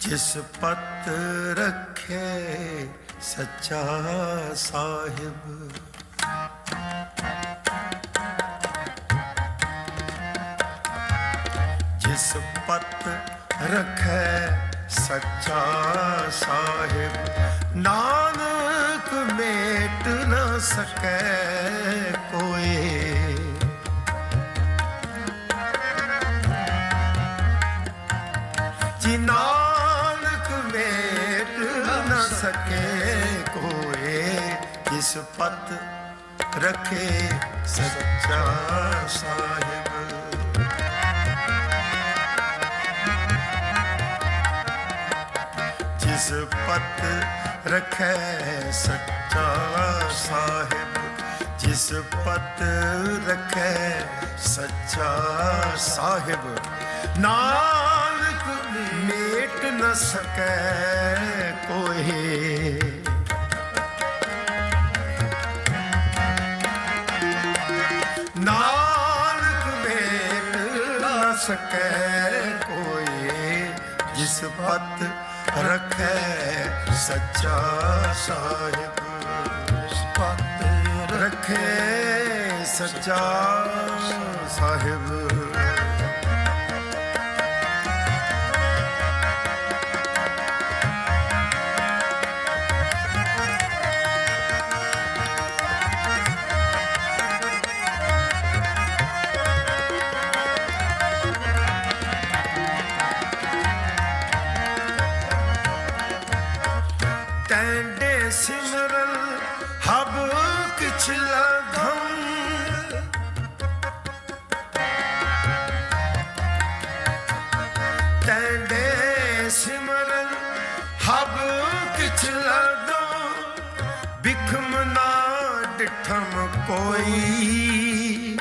ਜਿਸ ਪਤ ਰੱਖੇ ਸੱਚਾ ਸਾਹਿਬ। ਜਿਸ ਪਤ ਰੱਖੈ ਸੱਚਾ ਸਾਹਿਬ, ਨਾਨਕ ਮੇਟ ਨਾ ਸਕੈ ਕੋਏ ਜੀ ਨਾਨਕ ਸਕੇ ਕੋਏ ਜਿਸ ਪਤ ਰਖੇ ਸੱਚਾ ਸਾਹਿਬ। ਜਿਸ ਪਤ ਰਖੈ ਸੱਚਾ ਸਾਹਿਬ, ਜਿਸ ਪਤ ਰਖੈ ਸੱਚਾ ਸਾਹਿਬ। ਨਾਨਕ ਮੇਟ ਨ ਸਕੈ ਕੋਏ ਨਾਨਕ ਮੇਟ ਨ ਸਕੈ ਕੋਏ ਜਿਸ ਪਤ ਰਖੈ ਸੱਚਾ ਸਾਹਿਬ। ਜਿਸ ਪਤ ਰਖੈ ਸੱਚਾ ਟੈਂਡੇ ਸਿਮਰਨ ਹਬ ਕਿਛ ਲਧਮ ਟੈਂਡੇ ਸਿਮਰਨ ਹਬ ਕਿਛ ਲਧਮ ਬਿਖਮ ਨਾ ਡਿਠਮ ਕੋਈ।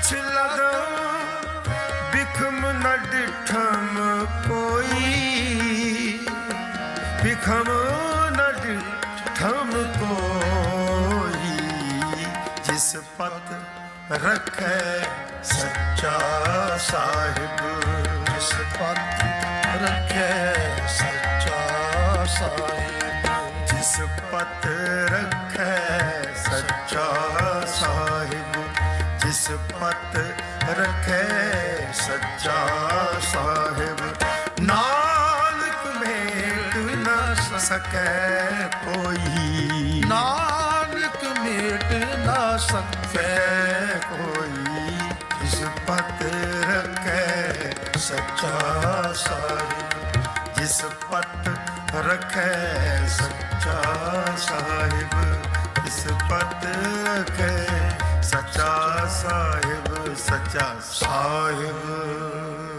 ਕਿਛ ਲਦੋ ਬਿਖਮ ਨ ਡਿਠਮ ਕੋਈ। ਬਿਖਮ ਨ ਡਿਠਮ ਕੋਈ। ਜਿਸ ਪਤ ਰਖੈ ਸੱਚਾ ਸਾਹਿਬ, ਜਿਸ ਪਤ ਰਖੈ ਸੱਚਾ ਸਾਹਿਬ, ਜਿਸ ਪਤ ਰਖੈ ਸੱਚਾ ਜਿਸ ਪਤ ਰਖੈ ਸੱਚਾ ਸਾਹਿਬ। ਨਾਨਕ ਮੇਟ ਨਾ ਸਕੈ ਕੋਈ। ਨਾਨਕ ਮੇਟ ਨਾ ਸਕੈ ਕੋਈ। ਜਿਸ ਪਤ ਰਖੈ ਸੱਚਾ ਸਾਹਿਬ। ਜਿਸ ਪਤ ਰਖੈ ਸੱਚਾ ਸਾਹਿਬ। ਜਿਸ ਪਤ ਰਖੈ ਸੱਚਾ ਸਾਹਿਬ ਸੱਚਾ ਸਾਹਿਬ।